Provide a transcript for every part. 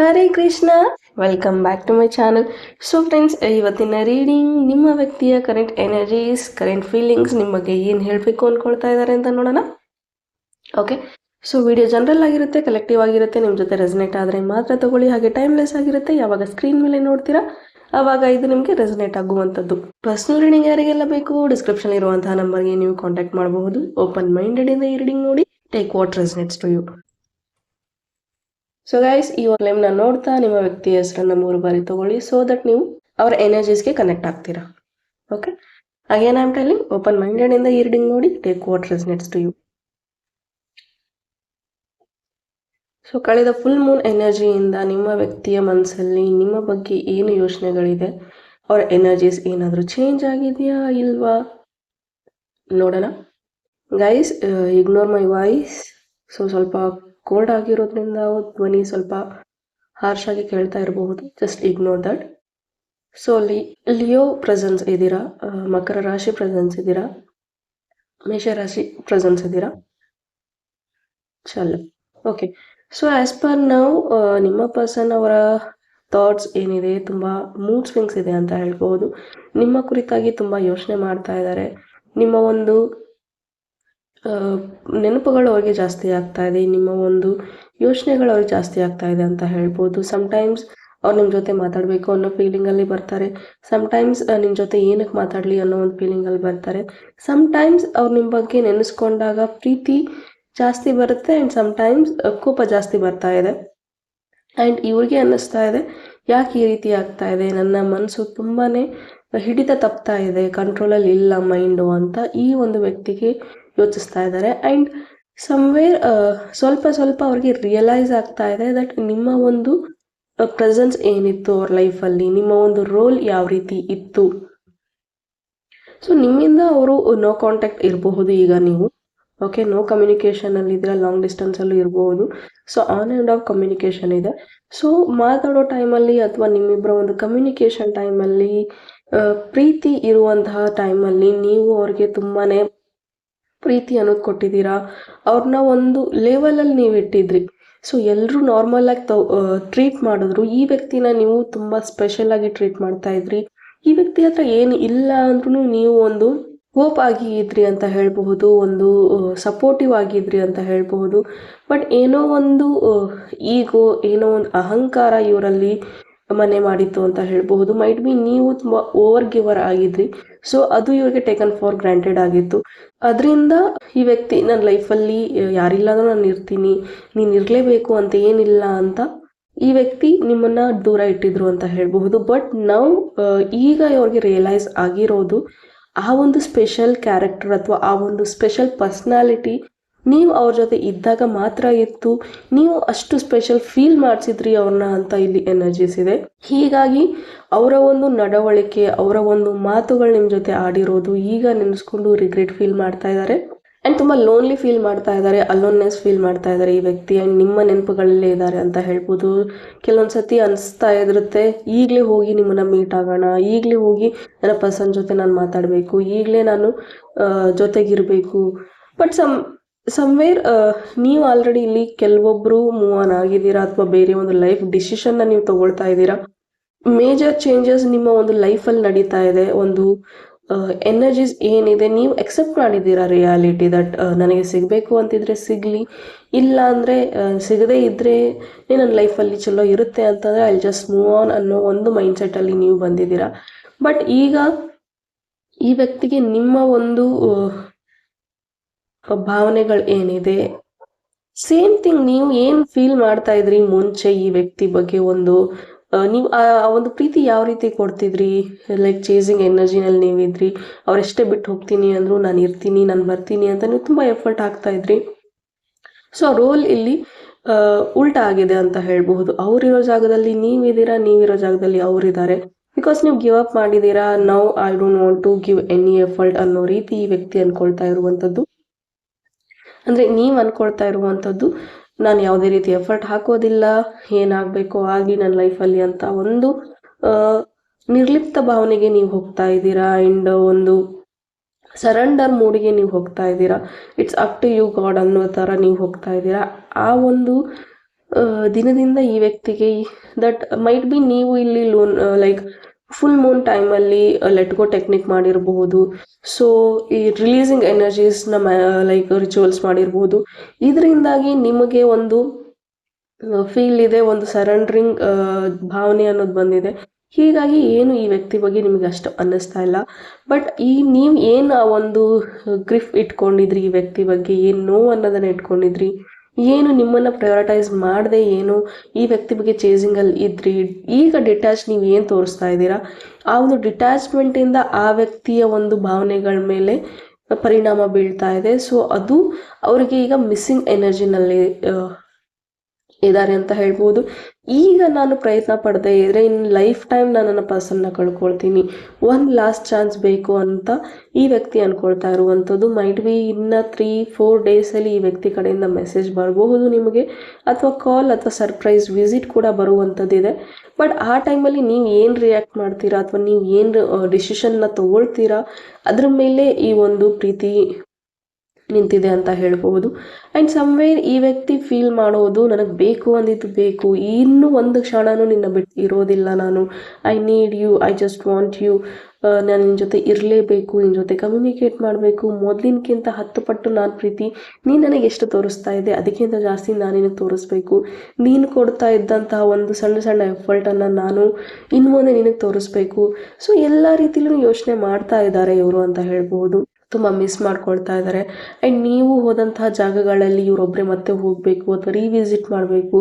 Hare Krishna welcome back to my channel so friends ಇವತ್ತಿನ reading ನಿಮ್ಮ ವ್ಯಕ್ತಿಯ current energies current feelings ನಿಮ್ಮ ಬಗ್ಗೆ ಏನು ಹೇಳಬೇಕು ಅಂದ್ಕೊಳ್ತಾ ಇದ್ದಾರೆ ಅಂತ ನೋಡೋಣ. ಓಕೆ ಸೊ ವಿಡಿಯೋ ಜನರಲ್ ಆಗಿರುತ್ತೆ ಕಲೆಕ್ಟಿವ್ ಆಗಿರುತ್ತೆ ನಿಮ್ಮ ಜೊತೆ ರೆಸನೇಟ್ ಆದರೆ ಮಾತ್ರ ತಗೊಳ್ಳಿ, ಹಾಗೆ ಟೈಮ್ಲೆಸ್ ಆಗಿರುತ್ತೆ, ಯಾವಾಗ ಸ್ಕ್ರೀನ್ ಮೇಲೆ ನೋಡ್ತೀರಾ ಆವಾಗ ಇದು ನಿಮಗೆ ರೆಸನೇಟ್ ಆಗುವಂಥದ್ದು. ಪರ್ಸ್ನಲ್ ರೀಡಿಂಗ್ ಯಾರಿಗೆಲ್ಲ ಬೇಕು ಡಿಸ್ಕ್ರಿಪ್ಷನ್ ಇರುವಂತಹ ನಂಬರ್ಗೆ ನೀವು ಕಾಂಟ್ಯಾಕ್ಟ್ ಮಾಡಬಹುದು. ಓಪನ್ ಮೈಂಡೆಡ್ ಇಂದ ಈ ರೀಡಿಂಗ್ ನೋಡಿ take what resonates to you so guys ಈ ಕ್ಲೇಮ್ನ ನೋಡ್ತಾ ನಿಮ್ಮ ವ್ಯಕ್ತಿಯ ಹೆಸರನ್ನ ಮೂರು ಬಾರಿ ತಗೊಳ್ಳಿ ಸೊ ದಟ್ ನೀವು ಅವರ ಎನರ್ಜೀಸ್ಗೆ ಕನೆಕ್ಟ್ ಆಗ್ತೀರಾ. Okay again I'm telling open minded ಇಂದ ಈ ರೀಡಿಂಗ್ ನೋಡಿ take what resonates to you so ಕಳೆದ ಫುಲ್ ಮೂನ್ ಎನರ್ಜಿಯಿಂದ ನಿಮ್ಮ ವ್ಯಕ್ತಿಯ ಮನಸ್ಸಲ್ಲಿ ನಿಮ್ಮ ಬಗ್ಗೆ ಏನು ಯೋಚನೆಗಳಿದೆ? ಅವರ ಎನರ್ಜೀಸ್ ಏನಾದರೂ ಚೇಂಜ್ ಆಗಿದೆಯಾ ಇಲ್ವಾ? ನೋಡೋಣ. Guys ignore my voice so ಸ್ವಲ್ಪ ಕೋಲ್ಡ್ ಆಗಿರೋದ್ರಿಂದ ಧ್ವನಿ ಸ್ವಲ್ಪ ಹಾರ್ಶ್ ಆಗಿ ಕೇಳ್ತಾ ಇರಬಹುದು. ಜಸ್ಟ್ ಇಗ್ನೋರ್ ದಟ್ ಸೊ ಅಲ್ಲಿ ಲಿಯೋ ಪ್ರೆಸೆನ್ಸ್ ಇದ್ದೀರಾ? ಮಕರ ರಾಶಿ ಪ್ರೆಸೆನ್ಸ್ ಇದ್ದೀರಾ? ಮೇಷರಾಶಿ ಪ್ರೆಸೆನ್ಸ್ ಇದ್ದೀರಾ? ಚಲೋ. ಓಕೆ ಸೊ ಆಸ್ ಪರ್ ನಾವು ನಿಮ್ಮ ಪರ್ಸನ್ ಅವರ ಥಾಟ್ಸ್ ಏನಿದೆ? ತುಂಬ ಮೂಡ್ ಸ್ವಿಂಗ್ಸ್ ಇದೆ ಅಂತ ಹೇಳ್ಬೋದು ನಿಮ್ಮ ಕುರಿತಾಗಿ ತುಂಬ ಯೋಚನೆ ಮಾಡ್ತಾ ಇದ್ದಾರೆ. ನಿಮ್ಮ ಒಂದು ನೆನಪುಗಳು ಅವ್ರಿಗೆ ಜಾಸ್ತಿ ಆಗ್ತಾ ಇದೆ, ನಿಮ್ಮ ಒಂದು ಯೋಚನೆಗಳು ಅವ್ರಿಗೆ ಜಾಸ್ತಿ ಆಗ್ತಾ ಇದೆ ಅಂತ ಹೇಳ್ಬೋದು. ಸಮ್ಟೈಮ್ಸ್ ಅವ್ರು ನಿಮ್ಮ ಜೊತೆ ಮಾತಾಡಬೇಕು ಅನ್ನೋ ಫೀಲಿಂಗಲ್ಲಿ ಬರ್ತಾರೆ. ಸಮ್ಟೈಮ್ಸ್ ನಿಮ್ಮ ಜೊತೆ ಏನಕ್ಕೆ ಮಾತಾಡಲಿ ಅನ್ನೋ ಒಂದು ಫೀಲಿಂಗಲ್ಲಿ ಬರ್ತಾರೆ. ಸಮ್ಟೈಮ್ಸ್ ಅವ್ರು ನಿಮ್ಮ ಬಗ್ಗೆ ನೆನೆಸ್ಕೊಂಡಾಗ ಪ್ರೀತಿ ಜಾಸ್ತಿ ಬರುತ್ತೆ ಆ್ಯಂಡ್ ಸಮ್ಟೈಮ್ಸ್ ಕೋಪ ಜಾಸ್ತಿ ಬರ್ತಾ ಇದೆ. ಆ್ಯಂಡ್ ಇವ್ರಿಗೆ ಅನ್ನಿಸ್ತಾ ಇದೆ, ಯಾಕೆ ಈ ರೀತಿ ಆಗ್ತಾ ಇದೆ? ನನ್ನ ಮನಸ್ಸು ತುಂಬಾ ಹಿಡಿತ ತಪ್ತಾ ಇದೆ ಕಂಟ್ರೋಲಲ್ಲಿ ಇಲ್ಲ ಮೈಂಡು ಅಂತ ಈ ಒಂದು ವ್ಯಕ್ತಿಗೆ ಯೋಚಿಸ್ತಾ ಇದ್ದಾರೆ. ಆ್ಯಂಡ್ ಸಮ್ವೇರ್ ಸ್ವಲ್ಪ ಸ್ವಲ್ಪ ಅವ್ರಿಗೆ ರಿಯಲೈಸ್ ಆಗ್ತಾ ಇದೆ ದಟ್ ನಿಮ್ಮ ಒಂದು ಪ್ರೆಸೆನ್ಸ್ ಏನಿತ್ತು ಅವ್ರ ಲೈಫಲ್ಲಿ ನಿಮ್ಮ ಒಂದು ರೋಲ್ ಯಾವ ರೀತಿ ಇತ್ತು? ಸೊ ನಿಮ್ಮಿಂದ ಅವರು ನೋ ಕಾಂಟ್ಯಾಕ್ಟ್ ಇರಬಹುದು ಈಗ ನೀವು. ಓಕೆ ನೋ ಕಮ್ಯುನಿಕೇಷನಲ್ಲಿ ಇದ್ರೆ ಲಾಂಗ್ ಡಿಸ್ಟೆನ್ಸಲ್ಲೂ ಇರಬಹುದು. So on and off communication ಇದೆ. ಸೊ ಮಾತಾಡೋ ಟೈಮಲ್ಲಿ ಅಥವಾ ನಿಮ್ಮಿಬ್ಬರ ಒಂದು ಕಮ್ಯುನಿಕೇಷನ್ ಟೈಮಲ್ಲಿ ಪ್ರೀತಿ ಇರುವಂತಹ ಟೈಮಲ್ಲಿ ನೀವು ಅವ್ರಿಗೆ ತುಂಬಾ ಪ್ರೀತಿ ಅನ್ನೋದು ಕೊಟ್ಟಿದ್ದೀರಾ? ಅವ್ರನ್ನ ಒಂದು ಲೆವೆಲಲ್ಲಿ ನೀವು ಇಟ್ಟಿದ್ರಿ. ಸೊ ಎಲ್ಲರೂ ನಾರ್ಮಲ್ ಆಗಿ ತೊ ಟ್ರೀಟ್ ಮಾಡಿದ್ರು. ಈ ವ್ಯಕ್ತಿನ ನೀವು ತುಂಬ ಸ್ಪೆಷಲ್ ಆಗಿ ಟ್ರೀಟ್ ಮಾಡ್ತಾ ಇದ್ರಿ. ಈ ವ್ಯಕ್ತಿ ಹತ್ರ ಏನು ಇಲ್ಲ ಅಂದ್ರೂ ನೀವು ಒಂದು ಹೋಪ್ ಆಗಿ ಇದ್ರಿ ಅಂತ ಹೇಳಬಹುದು, ಒಂದು ಸಪೋರ್ಟಿವ್ ಆಗಿದ್ರಿ ಅಂತ ಹೇಳಬಹುದು. ಬಟ್ ಏನೋ ಒಂದು ಈಗೋ ಏನೋ ಒಂದು ಅಹಂಕಾರ ಇವರಲ್ಲಿ ಮನೆ ಮಾಡಿತ್ತು ಅಂತ ಹೇಳಬಹುದು. ಮೈಟ್ ಬಿ ನೀವು ತುಂಬ ಓವರ್ ಗಿವರ್ ಆಗಿದ್ರಿ. ಸೊ ಅದು ಇವರಿಗೆ ಟೇಕನ್ ಫಾರ್ ಗ್ರಾಂಟೆಡ್ ಆಗಿತ್ತು. ಅದರಿಂದ ಈ ವ್ಯಕ್ತಿ ನನ್ನ ಲೈಫಲ್ಲಿ ಯಾರಿಲ್ಲಾದ್ರೂ ನಾನು ಇರ್ತೀನಿ, ನೀನು ಇರಲೇಬೇಕು ಅಂತ ಏನಿಲ್ಲ ಅಂತ, ಈ ವ್ಯಕ್ತಿ ನಿಮ್ಮನ್ನ ದೂರ ಇಟ್ಟಿದ್ರು ಅಂತ ಹೇಳಬಹುದು. ಬಟ್ ನಾವು ಈಗ ಇವ್ರಿಗೆ ರಿಯಲೈಸ್ ಆಗಿರೋದು ಆ ಒಂದು ಸ್ಪೆಷಲ್ ಕ್ಯಾರೆಕ್ಟರ್ ಅಥವಾ ಆ ಒಂದು ಸ್ಪೆಷಲ್ ಪರ್ಸ್ನಾಲಿಟಿ ನೀವು ಅವ್ರ ಜೊತೆ ಇದ್ದಾಗ ಮಾತ್ರ ಇತ್ತು ನೀವು ಅಷ್ಟು ಸ್ಪೆಷಲ್ ಫೀಲ್ ಮಾಡಿಸಿದ್ರಿ ಅವ್ರನ್ನ ಅಂತ ಇಲ್ಲಿ ಎನರ್ಜೀಸ್ ಇದೆ. ಹೀಗಾಗಿ ಅವರ ಒಂದು ನಡವಳಿಕೆ, ಅವರ ಒಂದು ಮಾತುಗಳು ನಿಮ್ಮ ಜೊತೆ ಆಡಿರೋದು ಈಗ ನೆನೆಸ್ಕೊಂಡು ರಿಗ್ರೆಟ್ ಫೀಲ್ ಮಾಡ್ತಾ ಇದ್ದಾರೆ ಆ್ಯಂಡ್ ತುಂಬ ಲೋನ್ಲಿ ಫೀಲ್ ಮಾಡ್ತಾ ಇದ್ದಾರೆ ಅಲೋನ್ನೆಸ್ ಫೀಲ್ ಮಾಡ್ತಾ ಇದ್ದಾರೆ ಈ ವ್ಯಕ್ತಿ ಆ್ಯಂಡ್ ನಿಮ್ಮ ನೆನಪುಗಳಲ್ಲೇ ಇದ್ದಾರೆ ಅಂತ ಹೇಳ್ಬೋದು. ಕೆಲವೊಂದು ಸತಿ ಅನಿಸ್ತಾ ಇರುತ್ತೆ, ಈಗಲೇ ಹೋಗಿ ನಿಮ್ಮನ್ನು ಮೀಟ್ ಆಗೋಣ, ಈಗಲೇ ಹೋಗಿ ನನ್ನ ಪರ್ಸನ್ ಜೊತೆ ನಾನು ಮಾತಾಡಬೇಕು, ಈಗಲೇ ನಾನು ಜೊತೆಗಿರಬೇಕು. ಬಟ್ ಸಮ್ ಸಮ್ವೇರ್ ನೀವು ಆಲ್ರೆಡಿ ಇಲ್ಲಿ ಕೆಲವೊಬ್ಬರು ಮೂವ್ ಆನ್ ಆಗಿದ್ದೀರಾ ಅಥವಾ ಬೇರೆ ಒಂದು ಲೈಫ್ ಡಿಸಿಷನ್ನ ನೀವು ತಗೊಳ್ತಾ ಇದ್ದೀರಾ? ಮೇಜರ್ ಚೇಂಜಸ್ ನಿಮ್ಮ ಒಂದು ಲೈಫಲ್ಲಿ ನಡೀತಾ ಇದೆ. ಒಂದು ಎನರ್ಜೀಸ್ ಏನಿದೆ, ನೀವು ಎಕ್ಸೆಪ್ಟ್ ಮಾಡಿದ್ದೀರಾ ರಿಯಾಲಿಟಿ ದಟ್ ನನಗೆ ಸಿಗಬೇಕು ಅಂತಿದ್ರೆ ಸಿಗಲಿ. ಇಲ್ಲ ಅಂದರೆ ಸಿಗದೇ ಇದ್ದರೆ ನನ್ನ ಲೈಫಲ್ಲಿ ಚಲೋ ಇರುತ್ತೆ ಅಂತಂದರೆ ಐ ಜಸ್ಟ್ ಮೂವ್ ಆನ್ ಅನ್ನೋ ಒಂದು ಮೈಂಡ್ಸೆಟ್ಟಲ್ಲಿ ನೀವು ಬಂದಿದ್ದೀರಾ. ಬಟ್ ಈಗ ಈ ವ್ಯಕ್ತಿಗೆ ನಿಮ್ಮ ಒಂದು ಭಾವನೆಗಳು ಏನಿದೆ? ಸೇಮ್ ಥಿಂಗ್ ನೀವು ಏನು ಫೀಲ್ ಮಾಡ್ತಾ ಇದ್ರಿ ಮುಂಚೆ ಈ ವ್ಯಕ್ತಿ ಬಗ್ಗೆ ಒಂದು ನೀವು ಆ ಒಂದು ಪ್ರೀತಿ ಯಾವ ರೀತಿ ಕೊಡ್ತಿದ್ರಿ? ಲೈಕ್ ಚೇಸಿಂಗ್ ಎನರ್ಜಿನಲ್ಲಿ ನೀವಿದ್ರಿ, ಅವರೆಷ್ಟೇ ಬಿಟ್ಟು ಹೋಗ್ತೀನಿ ಅಂದ್ರು ನಾನು ಇರ್ತೀನಿ, ನಾನು ಬರ್ತೀನಿ ಅಂತ ನೀವು ತುಂಬ ಎಫರ್ಟ್ ಹಾಕ್ತಾ ಇದ್ರಿ. ಸೊ ರೋಲ್ ಇಲ್ಲಿ ಉಲ್ಟಾ ಆಗಿದೆ ಅಂತ ಹೇಳಬಹುದು. ಅವರಿರೋ ಜಾಗದಲ್ಲಿ ನೀವಿದ್ದೀರಾ, ನೀವಿರೋ ಜಾಗದಲ್ಲಿ ಅವರಿದ್ದಾರೆ. ಬಿಕಾಸ್ ನೀವು ಗಿವ್ ಅಪ್ ಮಾಡಿದ್ದೀರಾ now I don't want to give any effort ಅನ್ನೋ ರೀತಿ ಈ ವ್ಯಕ್ತಿ ಅನ್ಕೊಳ್ತಾ ಇರುವಂಥದ್ದು ಅಂದರೆ ನೀವು ಅಂದ್ಕೊಳ್ತಾ ಇರುವಂಥದ್ದು, ನಾನು ಯಾವುದೇ ರೀತಿ ಎಫರ್ಟ್ ಹಾಕೋದಿಲ್ಲ, ಏನಾಗಬೇಕೋ ಆಗಿ ನನ್ನ ಲೈಫಲ್ಲಿ ಅಂತ ಒಂದು ನಿರ್ಲಿಪ್ತ ಭಾವನೆಗೆ ನೀವು ಹೋಗ್ತಾ ಇದ್ದೀರಾ? ಆ್ಯಂಡ್ ಒಂದು ಸರೆಂಡರ್ ಮೂಡಿಗೆ ನೀವು ಹೋಗ್ತಾ ಇದ್ದೀರಾ? It's up to you god ಅನ್ನೋ ಥರ ನೀವು ಹೋಗ್ತಾ ಇದ್ದೀರಾ? ಆ ಒಂದು ದಿನದಿಂದ ಈ ವ್ಯಕ್ತಿಗೆ ದಟ್ ಮೈಟ್ ಬಿ ನೀವು ಇಲ್ಲಿ ಲೋನ್ ಲೈಕ್ ಫುಲ್ ಮೂನ್ ಟೈಮಲ್ಲಿ ಲೆಟ್ ಗೋ ಟೆಕ್ನಿಕ್ ಮಾಡಿರಬಹುದು. ಸೊ ಈ ರಿಲೀಸಿಂಗ್ ಎನರ್ಜೀಸ್ನ ಲೈಕ್ ರಿಚುವಲ್ಸ್ ಮಾಡಿರ್ಬೋದು ಇದರಿಂದಾಗಿ ನಿಮಗೆ ಒಂದು ಫೀಲ್ ಇದೆ, ಒಂದು ಸರೆಂಡ್ರಿಂಗ್ ಭಾವನೆ ಅನ್ನೋದು ಬಂದಿದೆ. ಹೀಗಾಗಿ ಏನು ಈ ವ್ಯಕ್ತಿ ಬಗ್ಗೆ ನಿಮಗೆ ಅಷ್ಟು ಅನ್ನಿಸ್ತಾ ಇಲ್ಲ. ಬಟ್ ಈ ನೀವು ಏನು ಆ ಒಂದು ಗ್ರಿಫ್ ಇಟ್ಕೊಂಡಿದ್ರಿ ಈ ವ್ಯಕ್ತಿ ಬಗ್ಗೆ, ಏನು ನೋವು ಅನ್ನೋದನ್ನ ಇಟ್ಕೊಂಡಿದ್ರಿ? ಏನು ನಿಮ್ಮನ್ನ ಪ್ರಯೋರಿಟೈಸ್ ಮಾಡದೆ ಏನು ಈ ವ್ಯಕ್ತಿ ಬಗ್ಗೆ ಚೇಸಿಂಗಲ್ಲಿ ಇದ್ರಿ? ಈಗ ಡಿಟ್ಯಾಚ್ ನೀವು ಏನು ತೋರಿಸ್ತಾ ಇದ್ದೀರಾ? ಆ ಒಂದು ಡಿಟ್ಯಾಚ್ಮೆಂಟಿಂದ ಆ ವ್ಯಕ್ತಿಯ ಒಂದು ಭಾವನೆಗಳ ಮೇಲೆ ಪರಿಣಾಮ ಬೀಳ್ತಾ ಇದೆ. ಸೊ ಅದು ಅವರಿಗೆ ಈಗ ಮಿಸ್ಸಿಂಗ್ ಎನರ್ಜಿನಲ್ಲಿ ಇದ್ದಾರೆ ಅಂತ ಹೇಳ್ಬೋದು. ಈಗ ನಾನು ಪ್ರಯತ್ನ ಪಡದೇ ಇದ್ರೆ ಇನ್ ಲೈಫ್ ಟೈಮ್ ನಾನು ನನ್ನ ಪರ್ಸನ್ನ ಕಳ್ಕೊಳ್ತೀನಿ. ಒಂದು ಲಾಸ್ಟ್ ಚಾನ್ಸ್ ಬೇಕು ಅಂತ ಈ ವ್ಯಕ್ತಿ ಅನ್ಕೊಳ್ತಾ ಇರುವಂಥದ್ದು. ಮೈಟ್ ಬಿ ಇನ್ನ ತ್ರೀ ಫೋರ್ ಡೇಸಲ್ಲಿ ಈ ವ್ಯಕ್ತಿ ಕಡೆಯಿಂದ ಮೆಸೇಜ್ ಬರಬಹುದು ನಿಮಗೆ, ಅಥವಾ ಕಾಲ್ ಅಥವಾ ಸರ್ಪ್ರೈಸ್ ವಿಸಿಟ್ ಕೂಡ ಬರುವಂಥದ್ದಿದೆ. ಬಟ್ ಆ ಟೈಮಲ್ಲಿ ನೀವು ಏನು ರಿಯಾಕ್ಟ್ ಮಾಡ್ತೀರಾ ಅಥವಾ ನೀವು ಏನು ಡಿಸಿಷನ್ನ ತಗೊಳ್ತೀರಾ? ಅದ್ರ ಮೇಲೆ ಈ ಒಂದು ಪ್ರೀತಿ ನಿಂತಿದೆ ಅಂತ ಹೇಳ್ಬೋದು ಆ್ಯಂಡ್ ಸಮ್ವೇರ್ ಈ ವ್ಯಕ್ತಿ ಫೀಲ್ ಮಾಡೋದು ನನಗೆ ಬೇಕು ಅಂದಿದ್ದು ಬೇಕು. ಇನ್ನೂ ಒಂದು ಕ್ಷಣನೂ ನಿನ್ನ ಬಿಟ್ಟು ಇರೋದಿಲ್ಲ ನಾನು. I need you I just want you ನಾನು ನಿನ್ನ ಜೊತೆ ಇರಲೇಬೇಕು ನಿನ್ನ ಜೊತೆ ಕಮ್ಯುನಿಕೇಟ್ ಮಾಡಬೇಕು. ಮೊದಲಿನಕ್ಕಿಂತ ಹತ್ತು ಪಟ್ಟು ನಾನು ಪ್ರೀತಿ. ನೀನು ನನಗೆ ಎಷ್ಟು ತೋರಿಸ್ತಾ ಇದೆ, ಅದಕ್ಕಿಂತ ಜಾಸ್ತಿ ನಾನು ನಿನಗೆ ತೋರಿಸ್ಬೇಕು. ನೀನು ಕೊಡ್ತಾ ಇದ್ದಂತಹ ಒಂದು ಸಣ್ಣ ಸಣ್ಣ ಎಫರ್ಟನ್ನು ನಾನು ಇನ್ನು ಮುಂದೆ ನಿನಗೆ ತೋರಿಸ್ಬೇಕು. ಸೊ ಎಲ್ಲ ರೀತಿಯಲ್ಲೂ ಯೋಚನೆ ಮಾಡ್ತಾ ಇದ್ದಾರೆ ಇವರು ಅಂತ ಹೇಳ್ಬೋದು ತುಂಬ ಮಿಸ್ ಮಾಡ್ಕೊಳ್ತಾ ಇದ್ದಾರೆ ಆ್ಯಂಡ್ ನೀವು ಹೋದಂತಹ ಜಾಗಗಳಲ್ಲಿ ಇವರೊಬ್ಬರೇ ಮತ್ತೆ ಹೋಗಬೇಕು, ಅಥವಾ ರೀವಿಸಿಟ್ ಮಾಡಬೇಕು.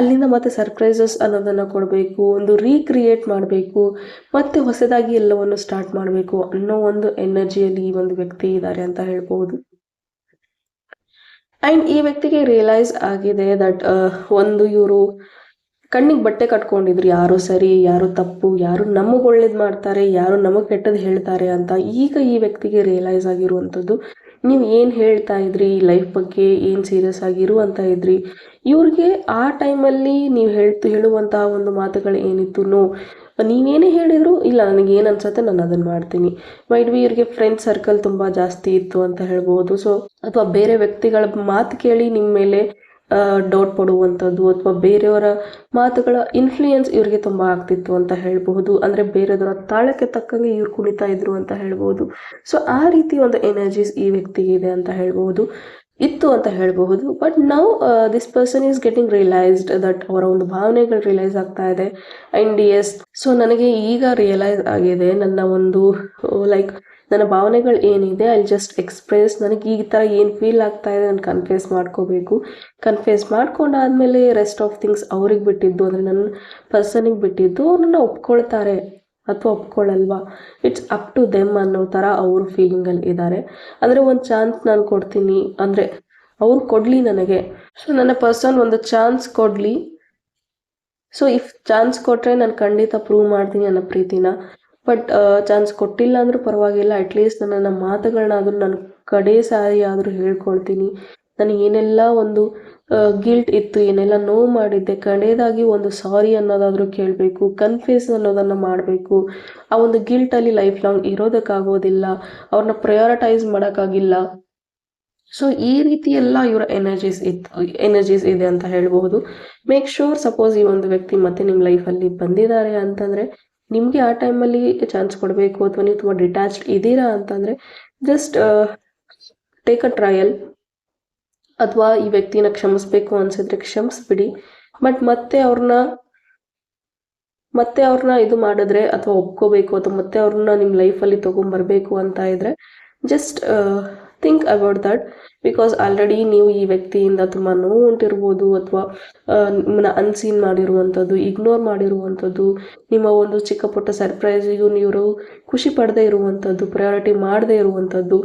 ಅಲ್ಲಿಂದ ಮತ್ತೆ ಸರ್ಪ್ರೈಸಸ್ ಅನ್ನೋದನ್ನು ಕೊಡಬೇಕು, ಒಂದು ರೀಕ್ರಿಯೇಟ್ ಮಾಡಬೇಕು, ಮತ್ತೆ ಹೊಸದಾಗಿ ಎಲ್ಲವನ್ನು ಸ್ಟಾರ್ಟ್ ಮಾಡಬೇಕು ಅನ್ನೋ ಒಂದು ಎನರ್ಜಿಯಲ್ಲಿ ಈ ಒಂದು ವ್ಯಕ್ತಿ ಇದ್ದಾರೆ ಅಂತ ಹೇಳ್ಬೋದು. ಆ್ಯಂಡ್ ಈ ವ್ಯಕ್ತಿಗೆ ರಿಯಲೈಸ್ ಆಗಿದೆ ದಟ್ ಒಂದು ಇವರು ಕಣ್ಣಿಗೆ ಬಟ್ಟೆ ಕಟ್ಕೊಂಡಿದ್ರು, ಯಾರು ಸರಿ, ಯಾರು ತಪ್ಪು, ಯಾರು ನಮಗೆ ಒಳ್ಳೇದು ಮಾಡ್ತಾರೆ, ಯಾರು ನಮಗೆ ಕೆಟ್ಟದ್ದು ಹೇಳ್ತಾರೆ ಅಂತ ಈಗ ಈ ವ್ಯಕ್ತಿಗೆ ರಿಯಲೈಸ್ ಆಗಿರುವಂಥದ್ದು. ನೀವು ಏನು ಹೇಳ್ತಾ ಇದ್ರಿ ಲೈಫ್ ಬಗ್ಗೆ ಏನು ಸೀರಿಯಸ್ ಆಗಿರು ಅಂತ ಇದ್ರಿ, ಇವ್ರಿಗೆ ಆ ಟೈಮಲ್ಲಿ ನೀವು ಹೇಳ್ತು ಹೇಳುವಂತಹ ಒಂದು ಮಾತುಗಳು ಏನಿತ್ತು ನೋ ನೀವೇನೇ ಹೇಳಿದ್ರು, ಇಲ್ಲ, ನನಗೆ ಏನು ಅನ್ಸತ್ತೆ ನಾನು ಅದನ್ನು ಮಾಡ್ತೀನಿ. ಮೈಡ್ ಬಿ ಇವ್ರಿಗೆ ಫ್ರೆಂಡ್ ಸರ್ಕಲ್ ತುಂಬ ಜಾಸ್ತಿ ಇತ್ತು ಅಂತ ಹೇಳ್ಬೋದು. ಸೊ ಅಥವಾ ಬೇರೆ ವ್ಯಕ್ತಿಗಳ ಮಾತು ಕೇಳಿ ನಿಮ್ಮ ಮೇಲೆ ಡೌಟ್ ಪಡುವಂಥದ್ದು ಅಥವಾ ಬೇರೆಯವರ ಮಾತುಗಳ ಇನ್ಫ್ಲೂಯೆನ್ಸ್ ಇವರಿಗೆ ತುಂಬ ಆಗ್ತಿತ್ತು ಅಂತ ಹೇಳ್ಬಹುದು. ಅಂದರೆ ಬೇರೆಯವರ ತಾಳಕ್ಕೆ ತಕ್ಕಂಗೆ ಇವ್ರು ಕುಣಿತಾ ಇದ್ರು ಅಂತ ಹೇಳ್ಬೋದು ಸೊ ಆ ರೀತಿ ಒಂದು ಎನರ್ಜೀಸ್ ಈ ವ್ಯಕ್ತಿಗೆ ಇದೆ ಅಂತ ಹೇಳ್ಬಹುದು. ಇತ್ತು ಅಂತ ಹೇಳಬಹುದು. But now this person is getting realised that ಅವರ ಒಂದು ಭಾವನೆಗಳು ರಿಯಲೈಸ್ ಆಗ್ತಾ ಇದೆ. ಆ್ಯಂಡ್ ಎಸ್ ಸೊ ನನಗೆ ಈಗ ರಿಯಲೈಸ್ ಆಗಿದೆ ನನ್ನ ಒಂದು ಲೈಕ್ ನನ್ನ ಭಾವನೆಗಳು ಏನಿದೆ ಐ ಜಸ್ಟ್ ಎಕ್ಸ್ಪ್ರೆಸ್ ನನಗೆ ಈ ಥರ ಏನು ಫೀಲ್ ಆಗ್ತಾ ಇದೆ, ನಾನು ಕನ್ಫೇಸ್ ಮಾಡ್ಕೋಬೇಕು. ಕನ್ಫೇಸ್ ಮಾಡ್ಕೊಂಡಾದ್ಮೇಲೆ ರೆಸ್ಟ್ ಆಫ್ ಥಿಂಗ್ಸ್ ಅವ್ರಿಗೆ ಬಿಟ್ಟಿದ್ದು, ಅಂದರೆ ನನ್ನ ಪರ್ಸನಿಗೆ ಬಿಟ್ಟಿದ್ದು, ಅವ್ರನ್ನ ಒಪ್ಕೊಳ್ತಾರೆ. ಅಥವಾ ಒಪ್ಕೊಳ್ಳಲ್ವಾ? ಇಟ್ಸ್ ಅಪ್ ಟು ದೆಮ್ ಅನ್ನೋ ಥರ ಅವರು ಫೀಲಿಂಗಲ್ಲಿ ಇದ್ದಾರೆ. ಅಂದರೆ ಒಂದು ಚಾನ್ಸ್ ನಾನು ಕೊಡ್ತೀನಿ ಅಂದರೆ ಅವ್ರು ಕೊಡಲಿ ನನಗೆ. ಸೊ ನನ್ನ ಪರ್ಸನ್ ಒಂದು ಚಾನ್ಸ್ ಕೊಡಲಿ. ಸೊ ಇಫ್ ಚಾನ್ಸ್ ಕೊಟ್ಟರೆ ನಾನು ಖಂಡಿತ ಪ್ರೂವ್ ಮಾಡ್ತೀನಿ ನನ್ನ ಪ್ರೀತಿನ. ಬಟ್ ಚಾನ್ಸ್ ಕೊಟ್ಟಿಲ್ಲ ಅಂದರೂ ಪರವಾಗಿಲ್ಲ. ಅಟ್ಲೀಸ್ಟ್ ನನ್ನ ಮಾತುಗಳನ್ನಾದರೂ ನಾನು ಕಡೆ ಸಾರಿ ಆದರೂ ಹೇಳ್ಕೊಳ್ತೀನಿ. ನನಗೆ ಏನೆಲ್ಲ ಒಂದು ಗಿಲ್ಟ್ ಇತ್ತು, ಏನೆಲ್ಲ ನೋವು ಮಾಡಿದ್ದೆ, ಕಡೆಯದಾಗಿ ಒಂದು ಸಾರಿ ಅನ್ನೋದಾದರೂ ಕೇಳಬೇಕು ಕನ್ಫ್ಯೂಸ್ ಅನ್ನೋದನ್ನು ಮಾಡಬೇಕು. ಆ ಒಂದು ಗಿಲ್ಟಲ್ಲಿ ಲೈಫ್ ಲಾಂಗ್ ಇರೋದಕ್ಕಾಗೋದಿಲ್ಲ, ಅವ್ರನ್ನ ಪ್ರಯಾರಿಟೈಸ್ ಮಾಡೋಕ್ಕಾಗಿಲ್ಲ. ಸೊ ಈ ರೀತಿ ಎಲ್ಲ ಇವರ ಎನರ್ಜೀಸ್ ಇತ್ತು ಎನರ್ಜೀಸ್ ಇದೆ ಅಂತ ಹೇಳ್ಬೋದು ಮೇಕ್ ಶೋರ್ ಸಪೋಸ್ ಈ ಒಂದು ವ್ಯಕ್ತಿ ಮತ್ತೆ ನಿಮ್ಮ ಲೈಫಲ್ಲಿ ಬಂದಿದ್ದಾರೆ ಅಂತಂದರೆ, ನಿಮಗೆ ಆ ಟೈಮಲ್ಲಿ ಚಾನ್ಸ್ ಕೊಡಬೇಕು, ಅಥವಾ ನೀವು ತುಂಬ ಡಿಟ್ಯಾಚ್ಡ್ ಇದ್ದೀರಾ ಅಂತಂದರೆ ಜಸ್ಟ್ ಟೇಕ್ ಅ ಟ್ರಯಲ್ ಅಥವಾ ಈ ವ್ಯಕ್ತಿನ ಕ್ಷಮಿಸ್ಬೇಕು ಅನ್ಸಿದ್ರೆ ಕ್ಷಮಿಸ್ಬಿಡಿ. ಬಟ್ ಮತ್ತೆ ಅವ್ರನ್ನ ಮತ್ತೆ ಅವ್ರನ್ನ ಇದು ಮಾಡಿದ್ರೆ ಅಥವಾ ಒಪ್ಕೋಬೇಕು ಅಥವಾ ಮತ್ತೆ ಅವ್ರನ್ನ ನಿಮ್ಮ ಲೈಫಲ್ಲಿ ತೊಗೊಂಬರ್ಬೇಕು ಅಂತ ಇದ್ರೆ just think about that because already ನೀವು ಈ ವ್ಯಕ್ತಿಯಿಂದ ತುಂಬ ನೋವು ಉಂಟಿರ್ಬೋದು ಅಥವಾ ನಿಮ್ಮನ್ನ ಅನ್ಸೀನ್ ಮಾಡಿರುವಂಥದ್ದು ಇಗ್ನೋರ್ ಮಾಡಿರುವಂಥದ್ದು ನಿಮ್ಮ ಒಂದು ಚಿಕ್ಕ ಪುಟ್ಟ ಸರ್ಪ್ರೈಸಿಗೂ ನೀವು ಖುಷಿ ಪಡದೇ ಇರುವಂಥದ್ದು ಪ್ರಯಾರಿಟಿ ಮಾಡದೇ ಇರುವಂಥದ್ದು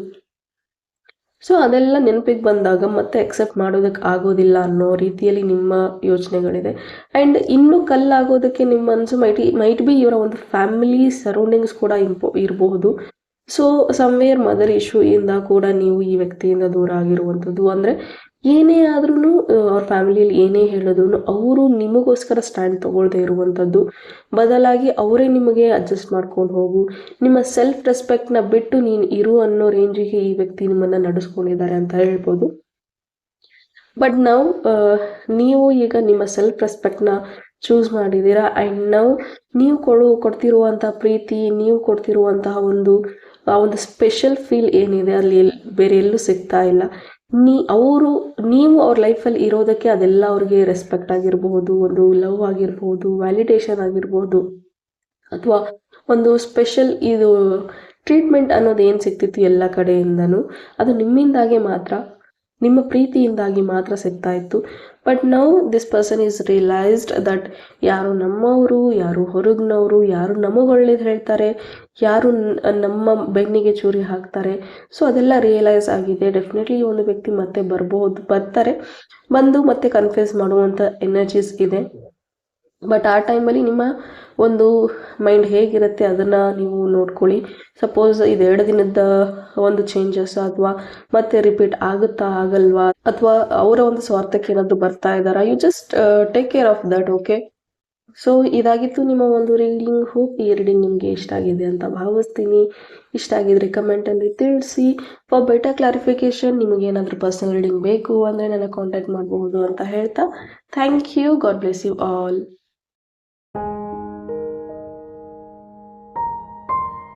ಸೊ ಅದೆಲ್ಲ ನೆನಪಿಗೆ ಬಂದಾಗ ಮತ್ತೆ ಎಕ್ಸೆಪ್ಟ್ ಮಾಡೋದಕ್ಕೆ ಆಗೋದಿಲ್ಲ ಅನ್ನೋ ರೀತಿಯಲ್ಲಿ ನಿಮ್ಮ ಯೋಚನೆಗಳಿದೆ. ಆ್ಯಂಡ್ ಇನ್ನೂ ಕಲ್ಲಾಗೋದಕ್ಕೆ ನಿಮ್ಮ ಮನಸ್ಸು ಮೈಟ್ ಮೈಟ್ ಬಿ ಇವರ ಒಂದು ಫ್ಯಾಮಿಲಿ ಸರೌಂಡಿಂಗ್ಸ್ ಕೂಡ ಇಂಪೋ ಇರಬಹುದು ಸೊ ಸಮ್ವೇರ್ ಮದರ್ ಇಶ್ಯೂ ಇಂದ ಕೂಡ ನೀವು ಈ ವ್ಯಕ್ತಿಯಿಂದ ದೂರ ಆಗಿರುವಂಥದ್ದು. ಅಂದರೆ ಏನೇ ಆದ್ರೂ ಅವ್ರ ಫ್ಯಾಮಿಲಿಯಲ್ಲಿ ಏನೇ ಹೇಳಿದ್ರು ಅವರು ನಿಮಗೋಸ್ಕರ ಸ್ಟ್ಯಾಂಡ್ ತಗೊಳ್ದೇ ಇರುವಂಥದ್ದು. ಬದಲಾಗಿ ಅವರೇ ನಿಮಗೆ ಅಡ್ಜಸ್ಟ್ ಮಾಡ್ಕೊಂಡು ಹೋಗು. ನಿಮ್ಮ ಸೆಲ್ಫ್ ರೆಸ್ಪೆಕ್ಟ್ನ ಬಿಟ್ಟು ನೀನು ಇರು ಅನ್ನೋ ರೇಂಜಿಗೆ ಈ ವ್ಯಕ್ತಿ ನಿಮ್ಮನ್ನು ನಡೆಸ್ಕೊಂಡಿದ್ದಾರೆ ಅಂತ ಹೇಳ್ಬೋದು. ಬಟ್ ನಾವು ನೀವು ಈಗ ನಿಮ್ಮ ಸೆಲ್ಫ್ ರೆಸ್ಪೆಕ್ಟ್ನ ಚೂಸ್ ಮಾಡಿದ್ದೀರಾ? ಆ್ಯಂಡ್ ನಾವು ನೀವು ಕೊಡು ಕೊಡ್ತಿರುವಂಥ ಪ್ರೀತಿ, ನೀವು ಕೊಡ್ತಿರುವಂತಹ ಒಂದು, ಆ, ಒಂದು ಸ್ಪೆಷಲ್ ಫೀಲ್ ಏನಿದೆ ಅಲ್ಲಿ ಬೇರೆ ಎಲ್ಲೂ ಸಿಗ್ತಾ ಇಲ್ಲ. ನೀ, ಅವರು, ನೀವು ಅವ್ರ ಲೈಫಲ್ಲಿ ಇರೋದಕ್ಕೆ ಅದೆಲ್ಲ ಅವ್ರಿಗೆ ರೆಸ್ಪೆಕ್ಟ್ ಆಗಿರಬಹುದು, ಒಂದು ಲವ್ ಆಗಿರ್ಬೋದು ವ್ಯಾಲಿಡೇಷನ್ ಆಗಿರ್ಬೋದು ಅಥವಾ ಒಂದು ಸ್ಪೆಷಲ್ ಇದು ಟ್ರೀಟ್ಮೆಂಟ್ ಅನ್ನೋದು ಏನು ಸಿಗ್ತಿತ್ತು ಎಲ್ಲ ಕಡೆಯಿಂದನೂ, ಅದು ನಿಮ್ಮಿಂದಾಗೆ ಮಾತ್ರ ನಿಮ್ಮ ಪ್ರೀತಿಯಿಂದಾಗಿ ಮಾತ್ರ ಸಿಗ್ತಾ ಇತ್ತು. But now this person is realised that ಯಾರು ನಮ್ಮವರು, ಯಾರು ಹೊರಗಿನವರು, ಯಾರು ನಮಗೆ ಒಳ್ಳೇದು ಹೇಳ್ತಾರೆ, ಯಾರು ನಮ್ಮ ಬೆನ್ನಿಗೆ ಚೂರಿ ಹಾಕ್ತಾರೆ. ಸೊ ಅದೆಲ್ಲ ರಿಯಲೈಸ್ ಆಗಿದೆ. ಡೆಫಿನೆಟ್ಲಿ ಒಂದು ವ್ಯಕ್ತಿ ಮತ್ತೆ ಬರ್ಬೋದು, ಬರ್ತಾರೆ. ಬಂದು ಮತ್ತೆ ಕನ್ಫ್ಯೂಸ್ ಮಾಡುವಂಥ ಎನರ್ಜೀಸ್ ಇದೆ. ಬಟ್ ಆ ಟೈಮಲ್ಲಿ ನಿಮ್ಮ ಒಂದು ಮೈಂಡ್ ಹೇಗಿರುತ್ತೆ ಅದನ್ನು ನೀವು ನೋಡ್ಕೊಳ್ಳಿ. ಸಪೋಸ್ ಇದು ಎರಡು ದಿನದ ಒಂದು ಚೇಂಜಸ್ ಅಥವಾ ಮತ್ತೆ ರಿಪೀಟ್ ಆಗುತ್ತಾ ಆಗಲ್ವಾ? ಅಥವಾ ಅವರ ಒಂದು ಸ್ವಾರ್ಥಕ್ಕೆ ಏನಾದರೂ ಬರ್ತಾ ಇದ್ದಾರಾ? You just take care of that okay so ಇದಾಗಿತ್ತು ನಿಮ್ಮ ಒಂದು ರೀಡಿಂಗ್ ಹೋಪ್ ಈ ರೀಡಿಂಗ್ ನಿಮಗೆ ಇಷ್ಟ ಆಗಿದೆ ಅಂತ ಭಾವಿಸ್ತೀನಿ. ಇಷ್ಟ ಆಗಿದ್ರೆ ಕಮೆಂಟಲ್ಲಿ ತಿಳಿಸಿ. ಫಾರ್ ಬೆಟರ್ ಕ್ಲಾರಿಫಿಕೇಶನ್ ನಿಮಗೆ ಏನಾದರೂ ಪರ್ಸನಲ್ ರೀಡಿಂಗ್ ಬೇಕು ಅಂದರೆ ನನ್ನ ಕಾಂಟ್ಯಾಕ್ಟ್ ಮಾಡಬಹುದು ಅಂತ ಹೇಳ್ತಾ. Thank you god bless you all